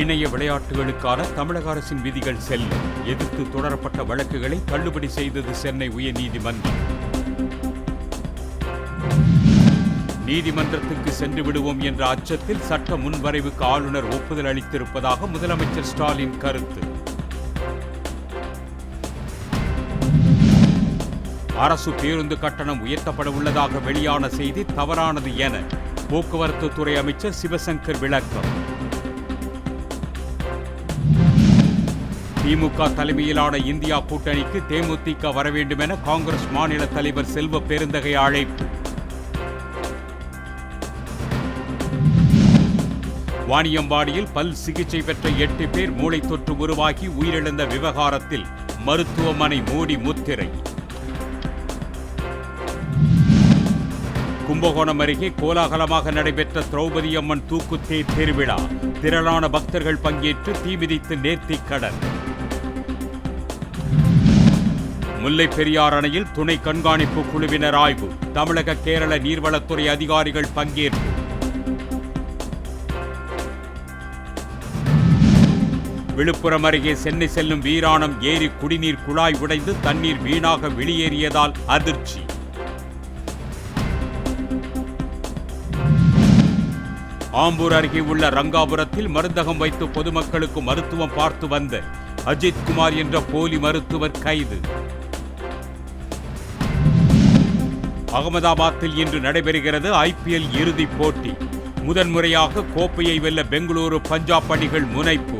இணைய விளையாட்டுகளுக்கான தமிழக அரசின் விதிகள் செல்லும். எதிர்த்து தொடரப்பட்ட வழக்குகளை தள்ளுபடி செய்தது சென்னை உயர்நீதிமன்றம். நீதிமன்றத்துக்கு சென்று விடுவோம் என்ற அச்சத்தில் சட்ட முன்வரைவுக்கு ஆளுநர் ஒப்புதல் அளித்திருப்பதாக முதலமைச்சர் ஸ்டாலின் கருத்து. அரசு பேருந்து கட்டணம் உயர்த்தப்பட உள்ளதாக வெளியான செய்தி தவறானது என போக்குவரத்து துறை அமைச்சர் சிவசங்கர் விளக்கம். திமுக தலைமையிலான இந்தியா கூட்டணிக்கு தேமுதிக வர வேண்டும் என காங்கிரஸ் மாநில தலைவர் செல்வ பெருந்தகை அழைப்பு வாணியம்பாடியில் பல் சிகிச்சை பெற்ற எட்டு பேர் மூளை தொற்று உருவாகி உயிரிழந்த விவகாரத்தில் மருத்துவமனை மூடி முத்திரை. கும்பகோணம் அருகே கோலாகலமாக நடைபெற்ற திரௌபதி அம்மன் தூக்குத்தேர் திருவிழா. திரளான பக்தர்கள் பங்கேற்று தீ தீமிதித்து நேர்த்திக்கடன் முல்லை பெரியார் அணையில் துணை கண்காணிப்பு குழுவினர் ஆய்வு. தமிழக கேரள நீர்வளத்துறை அதிகாரிகள் பங்கேற்பு. விழுப்புரம் அருகே சென்னை செல்லும் வீராணம் ஏரி குடிநீர் குழாய் உடைந்து தண்ணீர் வீணாக வெளியேறியதால் அதிர்ச்சி. ஆம்பூர் அருகே உள்ள ரங்காபுரத்தில் மருந்தகம் வைத்து பொதுமக்களுக்கு மருத்துவம் பார்த்து வந்த அஜித்குமார் என்ற போலி மருத்துவர் கைது. அகமதாபாத்தில் இன்று நடைபெறுகிறது ஐபிஎல் இறுதிப் போட்டி. முதன்முறையாக கோப்பையை வெல்ல பெங்களூரு பஞ்சாப் அணிகள் முனைப்பு.